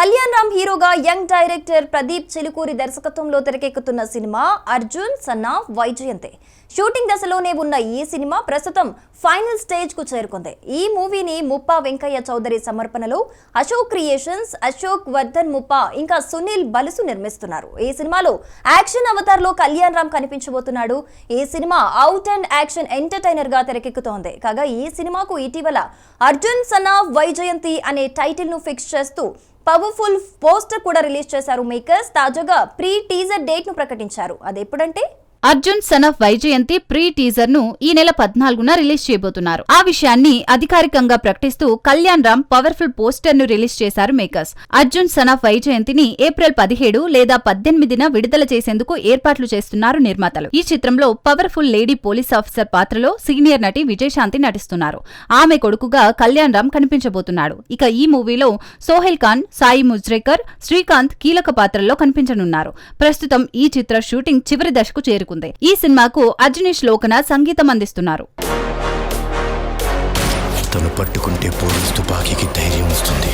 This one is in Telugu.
కళ్యాణ్ రామ్ హీరోగా యంగ్ డైరెక్టర్ ప్రదీప్ చిలుకూరి దర్శకత్వంలో తెరకెక్కుతున్న సినిమా అర్జున్ సన్నా వైజయంతే. షూటింగ్ దశలోనే ఉన్న ఈ సినిమా ప్రస్తుతం ఫైనల్ స్టేజ్కు చేరుకుంది. ఈ మూవీని ముప్పా వెంకయ్య చౌదరి సమర్పణలో అశోక్ క్రియేషన్స్ అశోక్ వర్ధన్ ముప్పా ఇంకా సునీల్ బలుసు నిర్మిస్తున్నారు. ఈ సినిమాలో యాక్షన్ అవతార్లో కళ్యాణ్ రామ్ కనిపించబోతున్నాడు. ఈ సినిమా అవుట్ అండ్ యాక్షన్ ఎంటర్టైనర్గా తెరకెక్కుతోంది. కాగా ఈ సినిమాకు ఇటీవల అర్జున్ సన్నా వైజయంతి అనే టైటిల్ను ఫిక్స్ చేస్తూ పవర్ఫుల్ పోస్టర్ కూడా రిలీజ్ చేశారు మేకర్స్. తాజాగా ప్రీ టీజర్ డేట్ను ప్రకటించారు. అది ఎప్పుడంటే Arjun son of Vyjayanthi pre టీజర్ను ఈ నెల పద్నాలుగున రిలీజ్ చేయబోతున్నారు. ఆ విషయాన్ని అధికారికంగా ప్రకటిస్తూ కళ్యాణ్ రామ్ పవర్ఫుల్ పోస్టర్ను రిలీజ్ చేశారు మేకర్స్. అర్జున్ సన్ ఆఫ్ వైజయంతిని ఏప్రిల్ పదిహేడు లేదా పద్దెనిమిదిన విడుదల చేసేందుకు ఏర్పాట్లు చేస్తున్నారు నిర్మాతలు. ఈ చిత్రంలో పవర్ఫుల్ లేడీ పోలీస్ ఆఫీసర్ పాత్రలో సీనియర్ నటి విజయశాంతి నటిస్తున్నారు. ఆమె కొడుకుగా కళ్యాణ్ రామ్ కనిపించబోతున్నాడు. ఇక ఈ మూవీలో సోహెల్ ఖాన్ సాయి ముజ్రేకర్ శ్రీకాంత్ కీలక పాత్రల్లో కనిపించనున్నారు. ప్రస్తుతం ఈ చిత్ర షూటింగ్ చివరి దశకు చేరుకుంది. ఈ సినిమాకు అర్జునేష్ లోకన సంగీతం అందిస్తున్నారు. తను పట్టుకుంటే పోలీస్ తుపాకీకి ధైర్యం వస్తుంది.